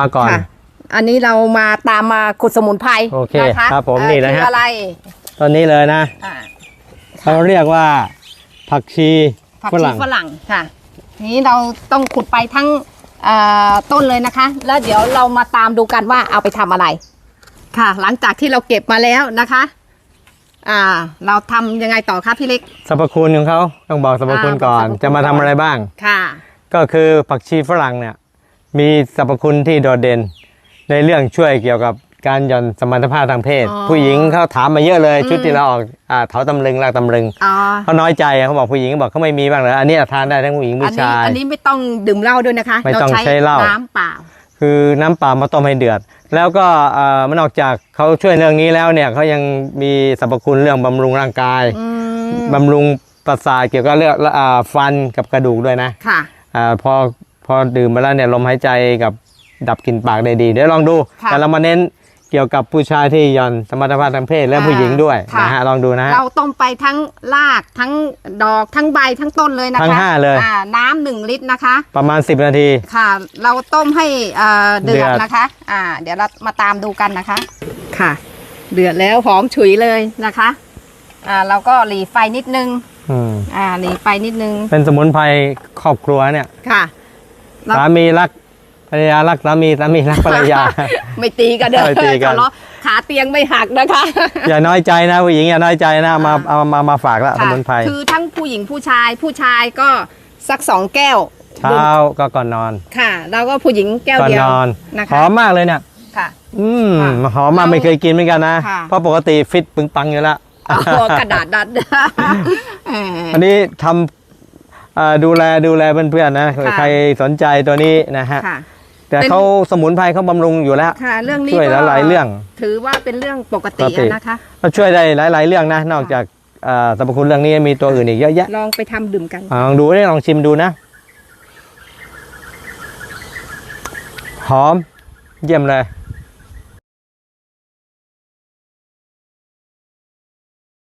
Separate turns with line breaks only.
มาก่อน
ค่ะ อันนี้เรามาตามมาขุดสมุนไพร
โอเค
นะคะ
ครับผม
เอ่อ
นี่นะฮะ
คืออะไร
ตอนนี้เลยนะ
อ่า
เขาเรียกว่าผักชี
ผัก
ฝ
ชี
รั่ง
ฝรั่งค่ะ นี้เราต้องขุดไปทั้งเอ่อต้นเลยนะคะ แล้วเดี๋ยวเรามาตามดูกันว่าเอาไปทำอะไร ค่ะ หลังจากที่เราเก็บมาแล้วนะคะ อ่า เราทำยังไงต่อคะพี่เล็ก
สรรพคุณของเขาต้องบอกสรรพคุณ
อ่า
ก่อน
บอกสรรพคุณ
จะมาทำอะไรบ้าง
ค่ะ
ก็คือผักชีฝรั่งเนี่ย มีสรรพคุณที่โดดเด่น ในเรื่องช่วยเกี่ยวกับการหย่อนสมรรถภาพทางเพศ
อ๋อ
ผู้หญิงเขาถามมาเยอะเลย
อืม
ชุดที่เราออกอ่าเถาตำลึงรากตำลึง
อ๋อ
เขาน้อยใจอะเขาบอกผู้หญิงบอกเขาไม่มีบ้างเหรออันนี้ทานได้ทั้งผู้หญิง
อั
ผู้
นี้
ชาย
อันนี้ไม่ต้องดื่มเหล้าด้วยนะคะ
ไม่ต้องใช้เหล้า
น้ำเปล่า
คือน้ำเปล่ามาต้มให้เดือด แล้วก็เอ่อมันออกจากเขาช่วยเรื่องนี้แล้วเนี่ยเขายังมีสรรพคุณเรื่องบำรุงร่างกาย
อืม
บำรุงประสาทเกี่ยวกับเรื่องอ่าฟันกับกระดูกด้วยนะ
ค่ะ
อาพอ พอดื่มไปแล้วเนี่ยลมหายใจกับดับกลิ่นปากได้ดี เดี๋ยวลองดู
ค่ะ
แต่เรามาเน้นเกี่ยวกับผู้ชายที่หย่อนสมรรถภาพทางเพศและ
อ่า
ผู้หญิงด้วย
ค่ะ
นะฮะลองดูนะฮะ
เราต้มไปทั้งรากทั้งดอกทั้งใบทั้งต้นเลยนะคะ
ทั้งห้าเลย
อ่าน้ำหนึ่งลิตรนะคะ
ประมาณ 10 นาที
ค่ะ เราต้มให้เอ่อเดือ
เดื
ด
อด
นะคะ อ่า เดี๋ยวเรามาตามดูกันนะคะ ค่ะ เดือดแล้วหอมฉุยเลยนะคะ อ่า เราก็หลีไฟนิดนึง
อืม
อ่า หลีไฟนิดนึง
เป็นสมุนไพรครอบครัวเนี่ย
ค่ะ แล้ว
สามีรักภรรยารักสามีสามีรักภรรยา
ไม่ตีกันเด้อ
ไม่ตีกัน
ทะเลาะขาเตียงไม่หักนะคะ
อย่าน้อยใจนะผู้หญิงอย่าน้อยใจนะเอามาเอามามาฝากละส
ค่ะ
มุนไพร
คือทั้งผู้หญิงผู้ชายผู้ชายก็สักสองแก้ว
เช้าก็ก่อนนอน
ค่ะ แล้วก็ผู้หญิงแก้ว
ก่อน
เดียวน
อน
นะคะ
หอมมากเลยเนี่ย
ค่ะ
อืม
ค่ะ
หอมมาก
เรา
ไม่เคยกินเหมือนกันนะ
ค่ะ
เพราะปกติฟิตปึงปังอยู่แล้ว
อ๋อกระดาษดัดเออ
อันนี้ทำเอ่อ ดูแลดูแลเพื่อนๆนะ
ค่ะ
ใครสนใจตัวนี้นะฮะ
ค่ะ
แต่
เป็น
เขาสมุนไพรเขาบำรุงอยู่แล้ว
ค่ะเรื่องนี้
ช่วย
ก็
หลายๆเรื่อง
ถือว่าเป็นเรื่องปกติ
ปกติ
นะคะ
ก็ช่วยได้หลาย ๆ เรื่องนะ นอกจากเอ่อสรรพคุณเรื่องนี้มีตัวอื่นอีกเยอะแยะ
ลองไปทำดื่มกัน
อ่าลองดูได้ลองชิมดูนะ หอมเยี่ยมเลย